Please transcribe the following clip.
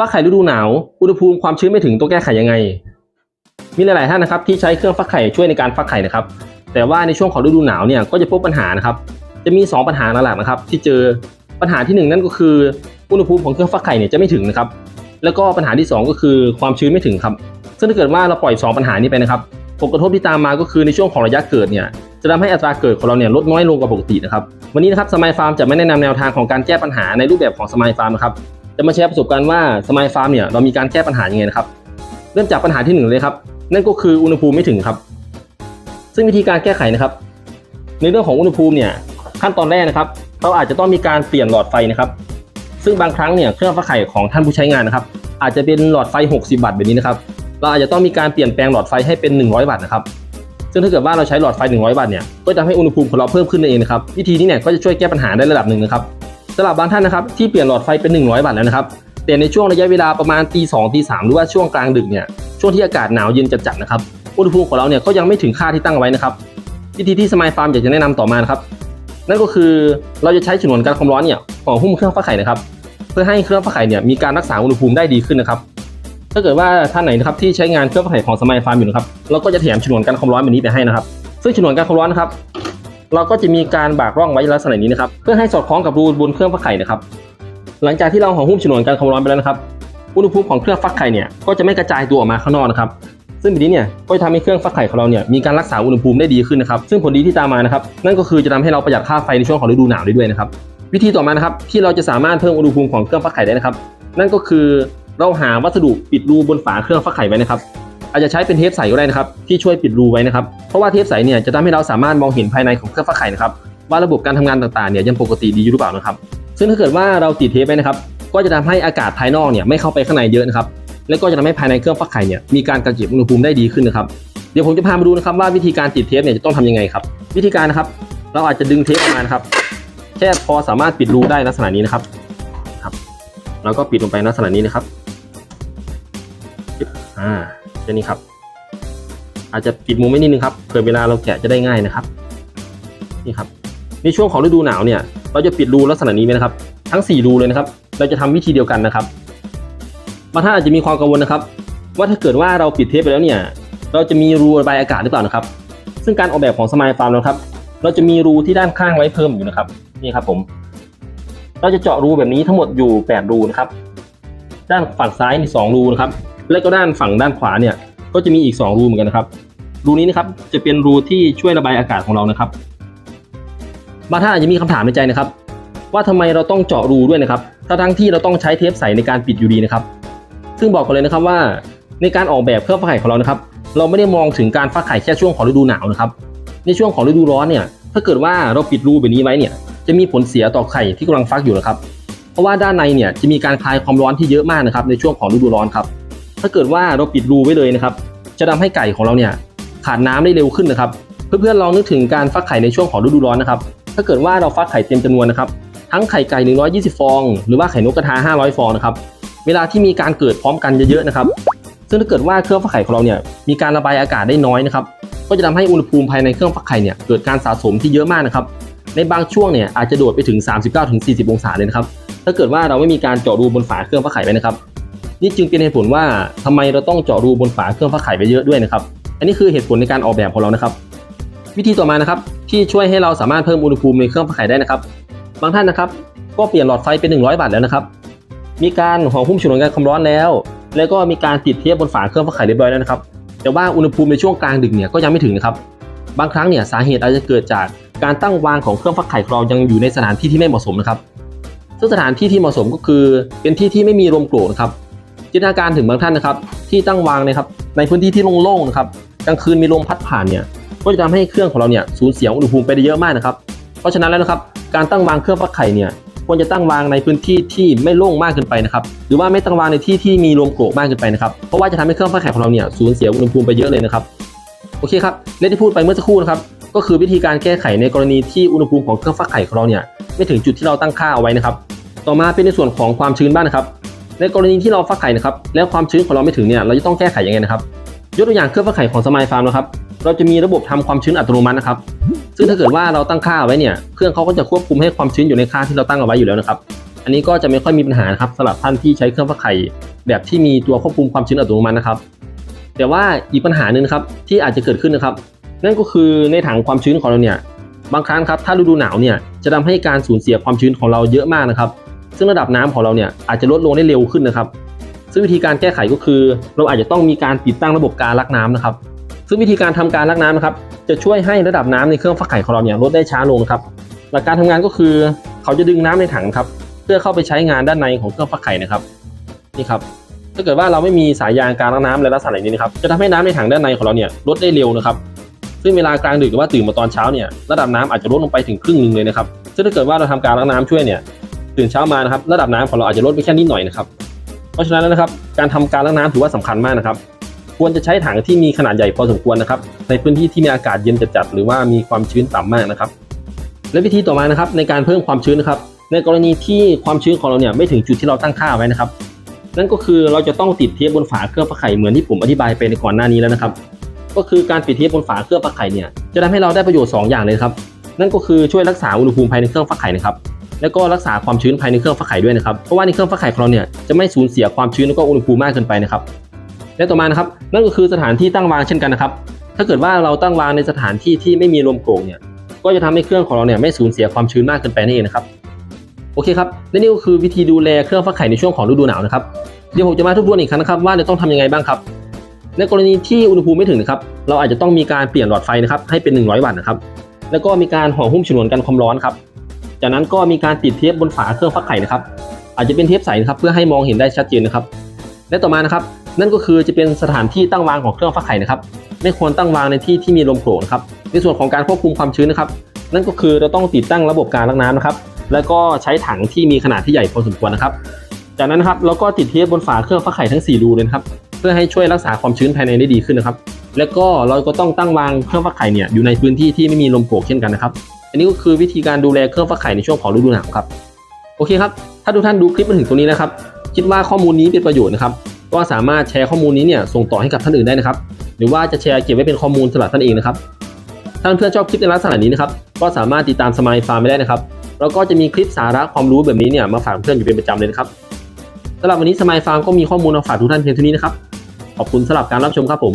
ฟักไข่ฤดูหนาว อุณหภูมิความชื้นไม่ถึงต้องแก้ไขยังไง มีหลาย ๆ ท่านนะครับที่ใช้เครื่องฟักไข่ช่วยในการฟักไข่นะครับ แต่ว่าในช่วงของฤดูหนาวเนี่ยก็จะพบปัญหานะครับ จะมี 2 ปัญหาหลักๆนะครับ ที่เจอปัญหาที่หนึ่งนั่นก็คือ อุณหภูมิของเครื่องฟักไข่เนี่ยจะไม่ถึงนะครับ แล้วก็ปัญหาที่สองก็คือความชื้นไม่ถึงครับ ซึ่งถ้าเกิดว่าเราปล่อย 2 ปัญหานี้ไปนะครับ ผลกระทบที่ตามมาก็คือในช่วงของระยะเกิดเนี่ยจะทำให้อัตราเกิดของเราเนี่ยลดน้อยลงกว่าปกตินะครับ วันนี้นะครับสมัยฟาร์มจะไม่แนะนำแนวทางของการแก้ปัญหาในรูปแบบของสมัยฟาร์มนะครับ จะมาแชร์ประสบการณ์ว่าสมัยฟาร์มเนี่ยเรามีการแก้ปัญหายังไงนะครับ เริ่มจากปัญหาที่หนึ่งเลยครับ นั่นก็คืออุณหภูมิไม่ถึงครับ ซึ่งวิธีการแก้ไขนะครับ ในเรื่องของอุณหภูมิเนี่ยขั้นตอนแรกนะครับ เราอาจจะต้องมีการเปลี่ยนหลอดไฟนะครับ ซึ่งบางครั้งเนี่ยเครื่องฟักไข่ของท่านผู้ใช้งานนะครับ อาจจะเป็นหลอดไฟ 60 วัตต์แบบนี้นะครับ เราอาจจะต้องมีการเปลี่ยนแปลงหลอดไฟให้เป็น 100 วัตต์นะครับ ซึ่งถ้าเกิดว่าเราใช้หลอดไฟ 100 วัตต์เนี่ย ก็จะทำให้อุณหภูมิของเราเพิ่มขึ้นเองนะครับ วิธีนี้เนี่ยก็จะช่วยแก้ปัญหาได้ระดับหนึ่งนะครับ สำหรับบางท่านนะครับที่เปลี่ยนหลอดไฟเป็น 100 วัตต์แล้วนะครับแต่ในช่วงระยะเวลาประมาณตีสองตีสามหรือว่าช่วงกลางดึกเนี่ยช่วงที่อากาศหนาวเย็นจัดๆนะครับอุณหภูมิของเราเนี่ยก็ยังไม่ถึงค่าที่ตั้งไว้นะครับวิธีที่สมายฟาร์มอยากจะแนะนำต่อมานะครับนั่นก็คือเราจะใช้ฉนวนกันความร้อนเนี่ยห่อหุ้มเครื่องฟักไข่นะครับ เพื่อให้เครื่องฟักไข่เนี่ยมีการรักษาอุณหภูมิได้ดีขึ้นนะครับ ถ้าเกิดว่าท่านไหนนะครับที่ใช้งานเครื่องฟักไข่ของสมัยฟาร์มอยู่นะครับเราก็จะแถมฉนวนกันความร้อนแบบนี้ไปให้นะครับ ซึ่งฉนวนกันความร้อนนะครับ เราก็จะมีการบากร่องไว้ลักษณะนี้นะครับ เพื่อให้สอดคล้องกับรูบนเครื่องฟักไข่นะครับ หลังจากที่เราห่อหุ้มฉนวนกันความร้อนไปแล้วนะครับอุณหภูมิของเครื่องฟักไข่เนี่ยก็จะไม่กระจายตัวออกมาข้างนอกนะครับ ซึ่งแบบนี้เนี่ยก็จะทำให้เครื่องฟักไข่ของเราเนี่ยมีการรักษาอุณหภูมิได้ดีขึ้นนะครับ ซึ่งผลดีที่ตามมานะครับ นั่นก็คือจะทำให้เราประหยัดค่าไฟในช่วงของฤดูหนาวได้ด้วยนะครับ วิธีต่อมานะครับที่เราจะสามารถเพิ่มอุณหภูมิของเครื่องฟักไข่ได้นะครับ นั่นก็คือเราหาวัสดุปิดรูบนฝาเครื่องฟักไข่ไว้นะครับ อาจจะใช้เป็นเทปใสก็ได้นะครับที่ช่วยปิดรูไว้นะครับเพราะว่าเทปใสเนี่ยจะทำให้เราสามารถมองเห็นภายในของเครื่องฟักไข่นะครับว่าระบบการทำงานต่างๆเนี่ยยังปกติดีอยู่หรือเปล่านะครับ ซึ่งถ้าเกิดว่าเราติดเทปไว้นะครับก็จะทำให้อากาศภายนอกเนี่ยไม่เข้าไปข้างในเยอะนะครับและก็จะทำให้ภายในเครื่องฟักไข่เนี่ยมีการกักเก็บอุณหภูมิได้ดีขึ้นนะครับเดี๋ยวผมจะพามาดูนะครับว่าวิธีการติดเทปเนี่ยจะต้องทำยังไงครับ วิธีการนะครับเราอาจจะดึงเทปออกมานะครับแค่พอสามารถปิดรูได้ลักษณะนี้นะครับครับ แล้วก็ปิดลงไปลักษณะนี้นะครับอ่า แค่นี้ครับ อาจจะปิดมุมไว้นิดนึงครับเผื่อเวลาเราแกะจะได้ง่ายนะครับ นี่ครับในช่วงของฤดูหนาวเนี่ย เราจะปิดรูลักษณะนี้ไหมนะครับ ทั้ง 4 รูเลยนะครับ เราจะทำวิธีเดียวกันนะครับบางท่านอาจจะมีความกังวลนะครับ ว่าถ้าเกิดว่าเราปิดเทปไปแล้วเนี่ย เราจะมีรูระบายอากาศหรือเปล่านะครับ ซึ่งการออกแบบของสมายฟาร์มเราครับ เราจะมีรูที่ด้านข้างไว้เพิ่มอยู่นะครับ นี่ครับผม เราจะเจาะรูแบบนี้ทั้งหมดอยู่ 8 รูนะครับ ด้านฝั่งซ้ายมี2รูนะครับ และก็ด้านฝั่งด้านขวาเนี่ยก็จะมีอีก 2 รูเหมือนกันนะครับรูนี้นะครับจะเป็นรูที่ช่วยระบายอากาศของเรานะครับบางท่านอาจจะมีคำถามในใจนะครับ ว่าทำไมเราต้องเจาะรูด้วยนะครับถ้าทั้งที่เราต้องใช้เทปใสในการปิดอยู่ดีนะครับ ซึ่งบอกกันเลยนะครับว่าในการออกแบบเครื่องฟักไข่ของเรานะครับ เราไม่ได้มองถึงการฟักไข่แค่ช่วงของฤดูหนาวนะครับ ในช่วงของฤดูร้อนเนี่ย ถ้าเกิดว่าเราปิดรูแบบนี้ไว้เนี่ย จะมีผลเสียต่อไข่ที่กำลังฟักอยู่นะครับ เพราะว่าด้านในเนี่ยจะมีการคลายความร้อนที่เยอะมากนะครับในช่วงของฤดูร้อนครับ ถ้าเกิดว่าเราปิดรูไว้เลยนะครับ จะทำให้ไก่ของเราเนี่ยขาดน้ำได้เร็วขึ้นนะครับ เพื่อนๆลองนึกถึงการฟักไข่ในช่วงของฤดูร้อนนะครับ ถ้าเกิดว่าเราฟักไข่เต็มจำนวนนะครับ ทั้งไข่ไก่ 120 ฟอง หรือว่าไข่นกกระทา 500 ฟองนะครับ เวลาที่มีการเกิดพร้อมกันเยอะๆนะครับ ซึ่งถ้าเกิดว่าเครื่องฟักไข่ของเราเนี่ยมีการระบายอากาศได้น้อยนะครับ ก็จะทำให้อุณหภูมิภายในเครื่องฟักไข่เนี่ยเกิดการสะสมที่เยอะมากนะครับ ในบางช่วงเนี่ยอาจจะโดดไปถึง 39-40 องศาเลยนะครับ ถ้าเกิดว่าเราไม่มีการเจาะรูบนฝาเครื่องฟักไข่ไว้นะครับ นี่จึงเป็นเหตุผลว่าทำไมเราต้องเจาะรูบนฝาเครื่องฟักไข่ไปเยอะด้วยนะครับ อันนี้คือเหตุผลในการออกแบบของเรานะครับ วิธีต่อมานะครับ ที่ช่วยให้เราสามารถเพิ่มอุณหภูมิในเครื่องฟักไข่ได้นะครับ บางท่านนะครับ ก็เปลี่ยนหลอดไฟเป็น 100 บาทแล้วนะครับ มีการห่อหุ้มฉนวนกันความร้อนแล้ว แล้วก็มีการติดเทปบนฝาเครื่องฟักไข่เรียบร้อยแล้วนะครับ แต่ว่าอุณหภูมิในช่วงกลางดึกเนี่ยก็ยังไม่ถึงนะครับ บางครั้งเนี่ยสาเหตุอาจจะเกิดจากการตั้งวางของเครื่องฟักไข่ของเรายังอยู่ในสถานที่ที่ไม่เหมาะสมนะครับซึ่งสถานที่ที่เหมาะสมก็คือเป็นที่ที่ไม่มีลมโกรกนะครับ จินตนาการถึงบางท่านนะครับ ที่ตั้งวางนะครับในพื้นที่ที่โล่งๆนะครับกลางคืนมีลมพัดผ่านเนี่ยก็จะทำให้เครื่องของเราเนี่ยสูญเสียอุณหภูมิไปได้เยอะมากนะครับ เพราะฉะนั้นแล้วนะครับการตั้งวางเครื่องฟักไข่เนี่ยควรจะตั้งวางในพื้นที่ที่ไม่โล่งมากเกินไปนะครับหรือว่าไม่ตั้งวางในที่ที่มีลมโกรกมากเกินไปนะครับเพราะว่าจะทำให้เครื่องฟักไข่ของเราเนี่ยสูญเสียอุณหภูมิไปเยอะเลยนะครับโอเคครับในที่พูดไปเมื่อสักครู่นะครับก็คือวิธีการแก้ไขในกรณีที่อุณหภูมิของเครื่องฟักไข่ของเราเนี่ยไม่ถึงจุดที่เราตั้งค่าเอาไว้นะครับ ต่อมาเป็นในส่วนของความชื้นบ้างนะครับ ในกรณีที่เราฟักไข่นะครับแล้วความชื้นของเราไม่ถึงเนี่ยเราจะต้องแก้ไขยังไงนะครับยกตัวอย่างเครื่องฟักไข่ของสมายฟาร์มนะครับเราจะมีระบบทำความชื้นอัตโนมัตินะครับซึ่งถ้าเกิดว่าเราตั้งค่าเอาไว้เนี่ยเครื่องเขาก็จะควบคุมให้ความชื้นอยู่ในค่าที่เราตั้งเอาไว้อยู่แล้วนะครับ อันนี้ก็จะไม่ค่อยมีปัญหาครับสำหรับท่านที่ใช้เครื่องฟักไข่ แบบที่มีตัวควบคุมความชื้นอัตโนมัตินะครับ แต่ว่าอีกปัญหาหนึ่งครับที่อาจจะเกิดขึ้นนะครับ นั่นก็คือในถังความชื้นของเราเนี่ยบางครั้งครับถ้าฤดูหนาวเนี่ยจะทำให้การสูญเสียความชื้นของเราเยอะมากนะครับ ซึ่งระดับน้ำของเราเนี่ยอาจจะลดลงได้เร็วขึ้นนะครับ ซึ่งวิธีการแก้ไขก็คือ เราอาจจะต้องมีการติดตั้งระบบการลักน้ำนะครับ ซึ่งวิธีการทำการลักน้ำนะครับ จะช่วยให้ระดับน้ำในเครื่องฟักไข่ของเราเนี่ยลดได้ช้าลงครับ หลักการทำงานก็คือเขาจะดึงน้ำในถังครับ เพื่อเข้าไปใช้งานด้านในของเครื่องฟักไข่นะครับนี่ครับถ้าเกิดว่าเราไม่มีสายยางการลักน้ำและลักษณะอย่างนี้นะครับจะทำให้น้ำในถังด้านในของเราเนี่ยลดได้เร็วนะครับซึ่งเวลากลางดึกหรือว่าตื่นมาตอนเช้าเนี่ยระดับน้ำอาจจะลดลงไปถึงครึ่งหนึ่งเลยนะครับซึ่งถ้าเกิดว่าเราทำการลักน้ำช่วยเนี่ย ตื่นเช้ามานะครับระดับน้ำของเราอาจจะลดไปแค่นิดหน่อยนะครับ เพราะฉะนั้นนะครับการทำการลักน้ำถือว่าสำคัญมากนะครับ ควรจะใช้ถังที่มีขนาดใหญ่พอสมควรนะครับ ในพื้นที่ที่มีอากาศเย็นจัดๆหรือว่ามีความชื้นต่ำมากนะครับ และวิธีต่อมานะครับในการเพิ่มความชื้นนะครับ ในกรณีที่ความชื้นของเราเนี่ยไม่ถึงจุดที่เราตั้งค่าไว้นะครับ นั่นก็คือเราจะต้องติดเทปบนฝาเครื่องฟักไข่เหมือนที่ผมอธิบายไปในก่อนหน้านี้แล้วนะครับ ก็คือการปิดเทปบนฝาเครื่องฟักไข่เนี่ยจะทำให้เราได้ประโยชน์ 2 อย่างเลยครับ นั่นก็คือช่วยรักษาอุณหภูมิภายในเครื่องฟักไข่นะครับ แล้วก็รักษาความชื้นภายในเครื่องฟักไข่ด้วยนะครับ เพราะว่าในเครื่องฟักไข่ของเราเนี่ยจะไม่สูญเสียความชื้นแล้วก็อุณหภูมิมากเกินไปนะครับ และต่อมานะครับนั่นก็คือสถานที่ตั้งวางเช่นกันนะครับ ถ้าเกิดว่าเราตั้งวางในสถานที่ที่ไม่มีลมโกร่งเนี่ย ก็จะทำให้เครื่องของเราเนี่ยไม่สูญเสียความชื้นมากเกินไปนั่นเองนะครับ โอเคครับและนี่ก็คือวิธีดูแลเครื่องฟักไข่ในช่วงของฤดูหนาวนะครับ เดี๋ยวผมจะมาทบทวนอีกครั้งนะครับว่าจะต้องทำยังไงบ้างครับ ในกรณีที่อุณหภูมิไม่ถึงนะครับ เราอาจจะต้องมีการเปลี่ยนหลอดไฟนะครับให้เป็น 100 วัตต์นะครับ แล้วก็มีการห่อหุ้มฉนวนกันความร้อนครับ จากนั้นก็มีการติดเทปบนฝาเครื่องฟักไข่นะครับ อาจจะเป็นเทปใสนะครับเพื่อให้มองเห็นได้ชัดเจนนะครับ และต่อมานะครับ นั่นก็คือจะเป็นสถานที่ตั้งวางของเครื่องฟักไข่นะครับ ไม่ควรตั้งวางในที่ที่มีลมโกรกนะครับ ในส่วนของการควบคุมความชื้นนะครับ นั่นก็คือเราต้องติดตั้งระบบการลักน้ำนะครับ แล้วก็ใช้ถังที่มีขนาดที่ใหญ่พอสมควรนะครับ จากนั้นนะครับเราก็ติดเทปบนฝาเครื่องฟักไข่ทั้ง 4 รูเลยนะครับ เพื่อให้ช่วยรักษาความชื้นภายในได้ดีขึ้นนะครับ แล้วก็เราก็ต้องตั้งวางเครื่องฟักไข่เนี่ยอยู่ในพื้นที่ที่ไม่มีลมโกรกเช่นกันนะครับ อันนี้ก็คือวิธีการดูแลเครื่องฟักไข่ในช่วงของฤดูหนาวครับ โอเคครับ ถ้าทุกท่านดูคลิปมาถึงตรงนี้นะครับ คิดว่าข้อมูลนี้เป็นประโยชน์นะครับ ก็สามารถแชร์ข้อมูลนี้เนี่ยส่งต่อให้กับท่านอื่นได้นะครับ หรือว่าจะแชร์เก็บไว้เป็นข้อมูลสำหรับท่านเองนะครับถ้าเพื่อนชอบคลิปในลักษณะนี้นะครับ ก็สามารถติดตามสมายฟาร์มไม่ได้นะครับ แล้วก็จะมีคลิปสาระความรู้แบบนี้เนี่ยมาฝากเพื่อนอยู่เป็นประจำเลยนะครับสำหรับวันนี้สมายฟาร์มก็มีข้อมูลมาฝากทุกท่านเพียงเท่านี้นะครับ ขอบคุณสำหรับการรับชมครับผม